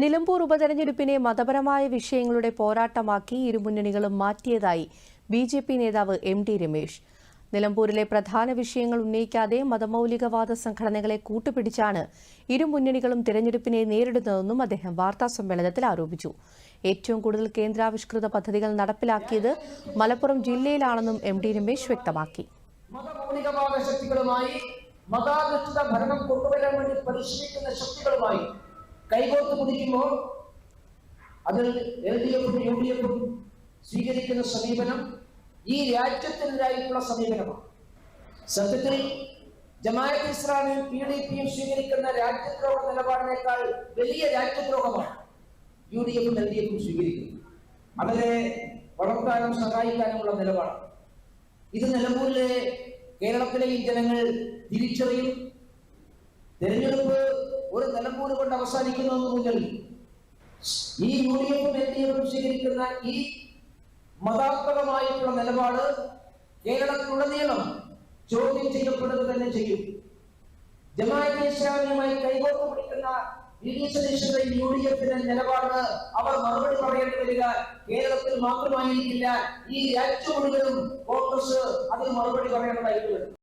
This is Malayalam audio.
നിലമ്പൂർ ഉപതെരഞ്ഞെടുപ്പിനെ മതപരമായ വിഷയങ്ങളുടെ പോരാട്ടമാക്കി ഇരുമുന്നണികളും മാറ്റിയതായി ബി ജെ പി നേതാവ് എം ടി രമേശ്. നിലമ്പൂരിലെ പ്രധാന വിഷയങ്ങൾ ഉന്നയിക്കാതെ മതമൌലികവാദ സംഘടനകളെ കൂട്ടുപിടിച്ചാണ് ഇരുമുന്നണികളും തിരഞ്ഞെടുപ്പിനെ നേരിടുന്നതെന്നും അദ്ദേഹം വാർത്താസമ്മേളനത്തിൽ ആരോപിച്ചു. ഏറ്റവും കൂടുതൽ കേന്ദ്രാവിഷ്കൃത പദ്ധതികൾ നടപ്പിലാക്കിയത് മലപ്പുറം ജില്ലയിലാണെന്നും എം ടി രമേശ് വ്യക്തമാക്കി. മതമൗലികവാദ ശക്തികളുമായി മതാധിഷ്ഠിത ഭരണം കൊണ്ടുവരാൻ വേണ്ടി പരിശ്രമിക്കുന്ന ശക്തികളുമായി കൈകോർത്ത് പിടിക്കുമ്പോൾ അതിൽ എൽ ഡി എഫും യു ഡി എഫും സ്വീകരിക്കുന്ന സമീപനം ഈ രാജ്യത്തിനെതിരായിട്ടുള്ള സമീപനമാണ്. സത്യത്തിൽ ജമാഅത്ത് ഇസ്ലാമിയും പി ഡി പിയും സ്വീകരിക്കുന്ന രാജ്യദ്രോഹ നിലപാടിനേക്കാൾ വലിയ രാജ്യദ്രോഹമാണ് യു ഡി എഫും എൽ ഡി എഫും സ്വീകരിക്കുന്നത്. അവരെ വളർത്താനും സഹായിക്കാനുമുള്ള നിലപാട് ഇത് നിലമ്പൂരിലെ കേരളത്തിലെ ഈ ജനങ്ങൾ തിരിച്ചറിയും. തെരഞ്ഞെടുപ്പ് ഒരു തലമുറ കൊണ്ട് അവസാനിക്കുന്നതൊന്നുമില്ലല്ലോ ഈ യു ഡി സ്വീകരിക്കുന്ന ഈ മതാത്മകമായിട്ടുള്ള നിലപാട് കേരളത്തിലുടനീളം ചോദ്യം ചെയ്യപ്പെടുക തന്നെ ചെയ്യും. ജമാഅത്തെ ഇസ്ലാമിയുമായി കൈകോർത്ത് പിടിക്കുന്ന വി നിലപാട് അവർ മറുപടി പറയേണ്ടി വരിക കേരളത്തിൽ മാത്രമായിരിക്കില്ല. ഈ രാജ്യം മുഴുവനും കോൺഗ്രസ് അതിന് മറുപടി പറയേണ്ടതായിട്ട് വരും.